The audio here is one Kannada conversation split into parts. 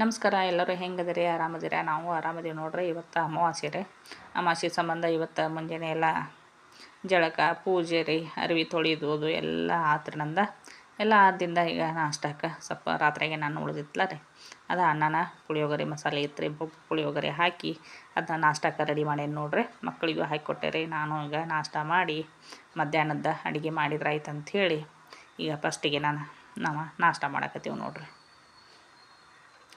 ನಮಸ್ಕಾರ, ಎಲ್ಲರೂ ಹೆಂಗದಿರಿ ಆರಾಮದಿರ ನಾವು ಆರಾಮದೀವಿ ನೋಡ್ರಿ, ಇವತ್ತು ಅಮಾವಾಸ್ಯೆ ರೀ. ಅಮಾವಾಸ್ಯೆ ಸಂಬಂಧ ಇವತ್ತು ಮುಂಜಾನೆ ಎಲ್ಲ ಜಳಕ, ಪೂಜೆ ರೀ, ಅರಿವಿ ಅದು ಎಲ್ಲ ಆತ್ರಿ ನಂದ. ಎಲ್ಲ ಆದ್ದರಿಂದ ಈಗ ನಾಷ್ಟಕ್ಕೆ ಸ್ವಲ್ಪ ರಾತ್ರಿಗೆ ನಾನು ಉಳಿದಿತ್ತಲ್ಲ ರೀ. ಅದು ಅನ್ನನ, ಪುಳಿಯೋಗರೆ, ಮಸಾಲೆ ಇತ್ತು ರೀ ಪುಳಿಯೋಗರೆ ಹಾಕಿ ಅದನ್ನ ನಾಷ್ಟಕ್ಕೆ ರೆಡಿ ಮಾಡೇನಿ ನೋಡ್ರಿ. ಮಕ್ಕಳಿಗೂ ಹಾಕಿಕೊಟ್ಟೆ ರೀ. ನಾನು ಈಗ ನಾಷ್ಟ ಮಾಡಿ ಮಧ್ಯಾಹ್ನದ ಅಡುಗೆ ಮಾಡಿದ್ರಾಯ್ತು ಅಂಥೇಳಿ ಈಗ ಫಸ್ಟಿಗೆ ನಾನು, ನಾವು ನಾಷ್ಟ ಮಾಡಕತ್ತೀವಿ ನೋಡ್ರಿ.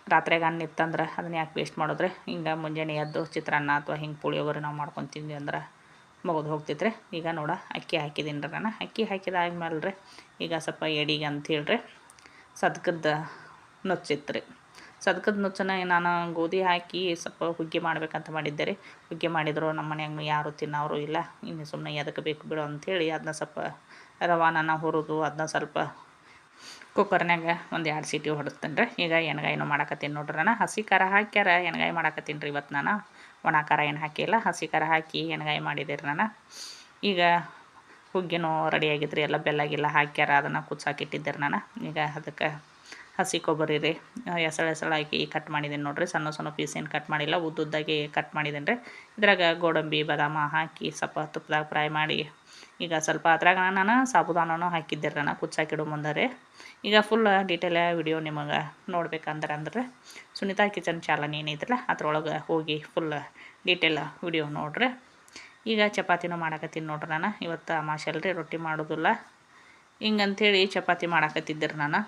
ರಾತ್ರಿಯಾಗ ಅನ್ನ ಇತ್ತಂದ್ರೆ ಅದನ್ನ ಯಾಕೆ ವೇಸ್ಟ್ ಮಾಡಿದ್ರೆ? ಹಿಂಗೆ ಮುಂಜಾನೆ ಎದ್ದು ಚಿತ್ರಾನ್ನ ಅಥವಾ ಹಿಂಗೆ ಪುಳಿಯೋಗರೆ ನಾವು ಮಾಡ್ಕೊಂಡು ತಿಂದ್ವಿ ಅಂದ್ರೆ ಮಗದು ಹೋಗ್ತಿದ್ರೆ ಈಗ ನೋಡ, ಅಕ್ಕಿ ಹಾಕಿದ್ದೀನಿ ರೀ ನಾನು. ಅಕ್ಕಿ ಹಾಕಿದಾದ್ಮೇಲೆ ರೀ ಈಗ ಸ್ವಲ್ಪ ಎಡಿಗೆ ಅಂಥೇಳ್ರಿ ಸದ್ಕದ ನುಚ್ಚಿತ್ತು ರೀ ಸದ್ಕದ ನುಚ್ಚನ ನಾನು ಗೋಧಿ ಹಾಕಿ ಸ್ವಲ್ಪ ಹುಗ್ಗಿ ಮಾಡ್ಬೇಕಂತ ಮಾಡಿದ್ದೆ ರೀ. ಹುಗ್ಗಿ ಮಾಡಿದ್ರು ನಮ್ಮ ಮನ್ಯಾಗ ಯಾರು ತಿನ್ನೋರು ಇಲ್ಲ. ಇನ್ನು ಸುಮ್ಮನೆ ಎದಕ್ಕೆ ಬೇಕು ಬಿಡು ಅಂಥೇಳಿ ಅದನ್ನ ಸ್ವಲ್ಪ ರವಾನ ಹುರಿದು ಅದನ್ನ ಸ್ವಲ್ಪ ಕುಕ್ಕರ್ನಾಗ ಒಂದು ಎರಡು ಸೀಟಿ ಹೊಡಿಸ್ತೀನಿ ರೀ ಈಗ ಎಣ್ಗಾಯಿನೂ ಮಾಡಾಕತ್ತೀನಿ ನೋಡ್ರಿ ನಾನು ಹಸಿ ಖಾರ ಹಾಕ್ಯಾರ, ಎಣ್ಗಾಯಿ ಮಾಡಾಕತ್ತೀನಿ ರೀ ಇವತ್ತು ನಾನು. ಒಣ ಖಾರ ಏನು ಹಾಕಿಲ್ಲ, ಹಸಿ ಖಾರ ಹಾಕಿ ಎಣ್ಗಾಯಿ ಮಾಡಿದೆ ರೀ ನಾನು. ಈಗ ಹುಗ್ಗಿನೂ ರೆಡಿ ಆಗಿದ್ರಿ, ಎಲ್ಲ ಬೆಲ್ಲ ಹಾಕ್ಯಾರ, ಅದನ್ನು ಕುಚ್ಚಾಕಿಟ್ಟಿದ್ದೆ ರೀ ನಾನು. ಈಗ ಅದಕ್ಕೆ ಹಸಿ ಕೊಬ್ಬರಿ ರೀ ಎಸಳು ಎಸಳು ಹಾಕಿ ಕಟ್ ಮಾಡಿದ್ದೀನಿ ನೋಡಿರಿ. ಸಣ್ಣ ಸಣ್ಣ ಪೀಸ್ ಏನು ಕಟ್ ಮಾಡಿಲ್ಲ, ಉದ್ದುದ್ದಾಗಿ ಕಟ್ ಮಾಡಿದ್ದೀನಿ ರೀ ಇದ್ರಾಗ ಗೋಡಂಬಿ, ಬದಾಮ ಹಾಕಿ ಸ್ವಲ್ಪ ತುಪ್ಪದಾಗ ಫ್ರೈ ಮಾಡಿ ಈಗ ಸ್ವಲ್ಪ ಅದ್ರಾಗ ನಾನು ಸಾಬುದಾನನೂ ಹಾಕಿದ್ದೆ ನಾನು, ಕುಚ್ಚಾಕಿಡೋ ಮುಂದರೆ. ಈಗ ಫುಲ್ ಡೀಟೇಲ್ ವಿಡಿಯೋ ನಿಮಗೆ ನೋಡ್ಬೇಕಂದ್ರೆ ಅಂದ್ರೆ ಸುನೀತಾ ಕಿಚನ್ ಚಾಲನ್ ಏನಿದ್ರಲ್ಲ, ಅದ್ರೊಳಗೆ ಹೋಗಿ ಫುಲ್ ಡೀಟೇಲ್ ವಿಡಿಯೋ ನೋಡ್ರಿ. ಈಗ ಚಪಾತಿನೂ ಮಾಡಾಕತ್ತೀನಿ ನೋಡ್ರಿ ನಾನು, ಇವತ್ತು ಅಮಾಶಲ್ರಿ ರೊಟ್ಟಿ ಮಾಡೋದಿಲ್ಲ. ಹಿಂಗಂಥೇಳಿ ಚಪಾತಿ ಮಾಡಾಕತ್ತಿದ್ದೆ ನಾನು.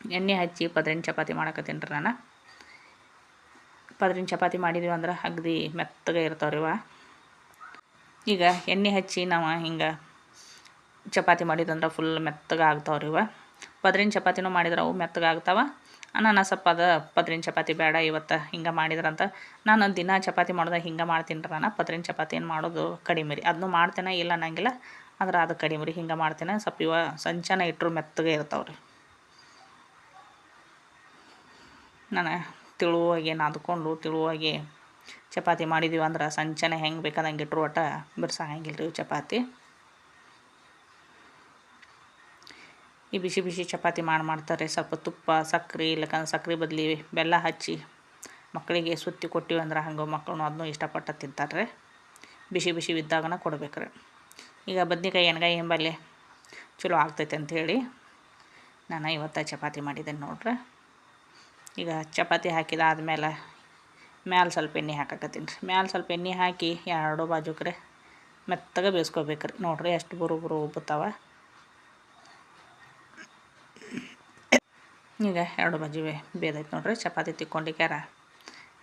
ಎಣ್ಣೆ ಹಚ್ಚಿ ಪದ್ರಿನ ಚಪಾತಿ ಮಾಡಾಕತ್ತೀನಿ ರೀ ನಾನು. ಪದ್ರಿನ ಚಪಾತಿ ಮಾಡಿದೀವಿ ಅಂದ್ರೆ ಅಗದಿ ಮೆತ್ತಗೆ ಇರ್ತಾವ್ರಿವ ಈಗ ಎಣ್ಣೆ ಹಚ್ಚಿ ನಾವು ಹಿಂಗೆ ಚಪಾತಿ ಮಾಡಿದಂದ್ರೆ ಫುಲ್ ಮೆತ್ತಗೆ ಆಗ್ತಾವ್ರಿ ಇವ. ಪದ್ರಿನ ಚಪಾತಿನೂ ಮಾಡಿದ್ರೆ ಅವು ಮೆತ್ತಗೆ ಆಗ್ತಾವೆ ನಾನು ಸ್ವಲ್ಪ ಅದು, ಪದ್ರಿನ ಚಪಾತಿ ಬೇಡ ಇವತ್ತು ಹಿಂಗೆ ಮಾಡಿದ್ರಂತ. ನಾನು ದಿನ ಚಪಾತಿ ಮಾಡೋದಾಗ ಹಿಂಗೆ ಮಾಡ್ತೀನಿ ರೀ ನಾನು, ಪದ್ರಿನ ಚಪಾತಿ ಏನು ಮಾಡೋದು ಕಡಿಮೆ ರೀ. ಅದನ್ನು ಮಾಡ್ತೇನೆ, ಇಲ್ಲ ಅನ್ನಂಗಿಲ್ಲ, ಆದ್ರೆ ಅದು ಕಡಿಮೆ ರೀ, ಹಿಂಗೆ ಮಾಡ್ತೇನೆ. ಸ್ವಲ್ಪ ಇವ ಸಂಚನ ಇಟ್ಟರು ಮೆತ್ತಗೆ ಇರ್ತಾವ್ರಿ ನಾನು ತಿಳುವಾಗಿ ನಾದ್ಕೊಂಡು ತಿಳುವಾಗಿ ಚಪಾತಿ ಮಾಡಿದ್ದೀವಿ ಅಂದ್ರೆ ಸಂಚನೆ ಹೆಂಗೆ ಬೇಕಾದಂಗೆ ಇಟ್ಟರು ಒಟ್ಟು ಬಿರ್ಸಂಗಿಲ್ಲ ರೀ ಚಪಾತಿ. ಈ ಬಿಸಿ ಬಿಸಿ ಚಪಾತಿ ಮಾಡಿ ಮಾಡ್ತಾರೆ. ಸ್ವಲ್ಪ ತುಪ್ಪ ಸಕ್ಕರೆ ಇಲ್ಲಕಂದ್ರೆ ಸಕ್ಕರೆ ಬದಲಿ ಬೆಲ್ಲ ಹಚ್ಚಿ ಮಕ್ಕಳಿಗೆ ಸುತ್ತಿ ಕೊಟ್ಟಿವಿ ಅಂದ್ರೆ ಹಂಗೆ ಮಕ್ಕಳು ಅದನ್ನೂ ಇಷ್ಟಪಟ್ಟು ತಿಂತಾರೆ ಬಿಸಿ ಬಿಸಿ ಇದ್ದಾಗನ ಕೊಡ್ಬೇಕ್ರಿ. ಈಗ ಬದ್ನಿಕಾಯಿ, ಎಣ್ಗಾಯಿ ಎಂಬಲ್ಲಿ ಚಲೋ ಆಗ್ತೈತೆ ಅಂಥೇಳಿ ನಾನು ಇವತ್ತು ಚಪಾತಿ ಮಾಡಿದ್ದೇನೆ ನೋಡ್ರಿ. ಈಗ ಚಪಾತಿ ಹಾಕಿದಾದ್ಮೇಲೆ ಮ್ಯಾಲೆ ಸ್ವಲ್ಪ ಎಣ್ಣೆ ಹಾಕಕತ್ತೀನಿ ರೀ. ಮ್ಯಾಲೆ ಸ್ವಲ್ಪ ಎಣ್ಣೆ ಹಾಕಿ ಎರಡು ಬಾಜುಕ್ರೆ ಮೆತ್ತಗೆ ಬೇಯಿಸ್ಕೋಬೇಕು ರೀ ನೋಡಿರಿ ಎಷ್ಟು ಬರು ಬರು ಉಬ್ಬುತ್ತಾವ. ಈಗ ಎರಡು ಬಾಜು ಬೇದೈತೆ ನೋಡ್ರಿ. ಚಪಾತಿ ತಿಕ್ಕೊಂಡಿಕ್ಯಾರ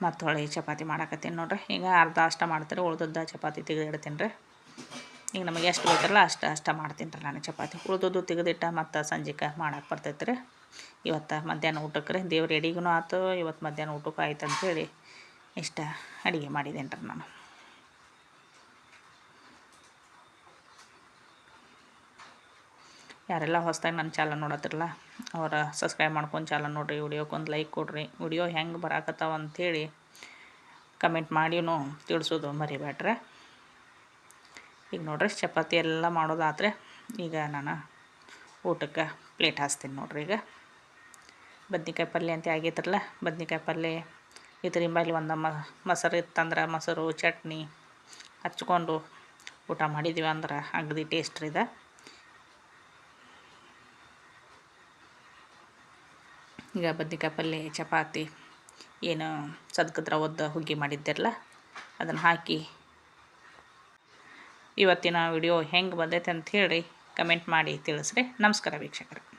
ಮತ್ತು ಹೊಳಿ ಚಪಾತಿ ಮಾಡಾಕತ್ತೀನಿ ನೋಡ್ರಿ. ಈಗ ಅರ್ಧ ಅಷ್ಟ ಮಾಡ್ತೀರಿ, ಉಳ್ದದ್ದ ಚಪಾತಿ ತೆಗೆದಿಡ್ತೀನಿ ರೀ. ಈಗ ನಮಗೆ ಎಷ್ಟು ಬೇಕಲ್ಲ ಅಷ್ಟು ಅಷ್ಟ ಮಾಡ್ತೀನಿ ರೀ ನಾನು ಚಪಾತಿ. ಉಳ್ದದ್ದು ತೆಗೆದಿಟ್ಟ ಮತ್ತು ಸಂಜೆಗೆ ಮಾಡಕ್ಕೆ ಬರ್ತೈತೆ ರೀ ಇವತ್ತು ಮಧ್ಯಾಹ್ನ ಊಟಕ್ಕೆ ರೀ. ದೇವ್ರ ಎಡಿಗೂ ಆಯ್ತು ಇವತ್ತು ಮಧ್ಯಾಹ್ನ ಊಟಕ್ಕೆ ಆಯ್ತು ಅಂಥೇಳಿ ಇಷ್ಟ ಅಡುಗೆ ಮಾಡಿದ್ದೇನೆ ರೀ ನಾನು. ಯಾರೆಲ್ಲ ಹೊಸದಾಗಿ ನನ್ನ ಚಾನಲ್ ನೋಡತ್ತಿರಲ್ಲ, ಅವರ ಸಬ್ಸ್ಕ್ರೈಬ್ ಮಾಡ್ಕೊಂಡು ಚಾನಲ್ ನೋಡಿರಿ ವಿಡಿಯೋಕ್ಕೊಂದು ಲೈಕ್ ಕೊಡ್ರಿ. ವಿಡಿಯೋ ಹೆಂಗೆ ಬರಾಕತ್ತಾವ ಅಂಥೇಳಿ ಕಮೆಂಟ್ ಮಾಡಿನೂ ತಿಳಿಸೋದು ಮರಿಬೇಡ್ರೆ ಈಗ ನೋಡ್ರಿ, ಚಪಾತಿ ಎಲ್ಲ ಮಾಡೋದಾದ್ರೆ ಈಗ ನಾನು ಊಟಕ್ಕೆ ಪ್ಲೇಟ್ ಹಾಸ್ತೀನಿ ನೋಡ್ರಿ ಈಗ. ಬದ್ನಿಕಾಯಿ ಪಲ್ಯ ಅಂತ ಆಗೈತ್ರಲ್ಲ ಬದ್ನಿಕಾಯಿ ಪಲ್ಯ ಇದ್ರ ಮೇಲೆ ಒಂದು ಮೊಸರು ಇತ್ತಂದ್ರೆ ಮೊಸರು, ಚಟ್ನಿ ಹಚ್ಕೊಂಡು ಊಟ ಮಾಡಿದ್ದೀವಿ ಅಂದ್ರೆ ಅಗದಿ ಟೇಸ್ಟ್ ಇದೆ. ಈಗ ಬದ್ನಿಕಾಯಿ ಪಲ್ಯ ಚಪಾತಿ, ಏನು ಸದ್ಕದ್ರ ಒದ್ದು ಹುಗ್ಗಿ ಮಾಡಿದ್ದಿರಲ್ಲ, ಅದನ್ನು ಹಾಕಿ ಇವತ್ತಿನ ವಿಡಿಯೋ ಹೆಂಗೆ ಬಂದೈತೆ ಅಂತ ಹೇಳಿ ಕಮೆಂಟ್ ಮಾಡಿ ತಿಳಿಸ್ರಿ. ನಮಸ್ಕಾರ ವೀಕ್ಷಕರು.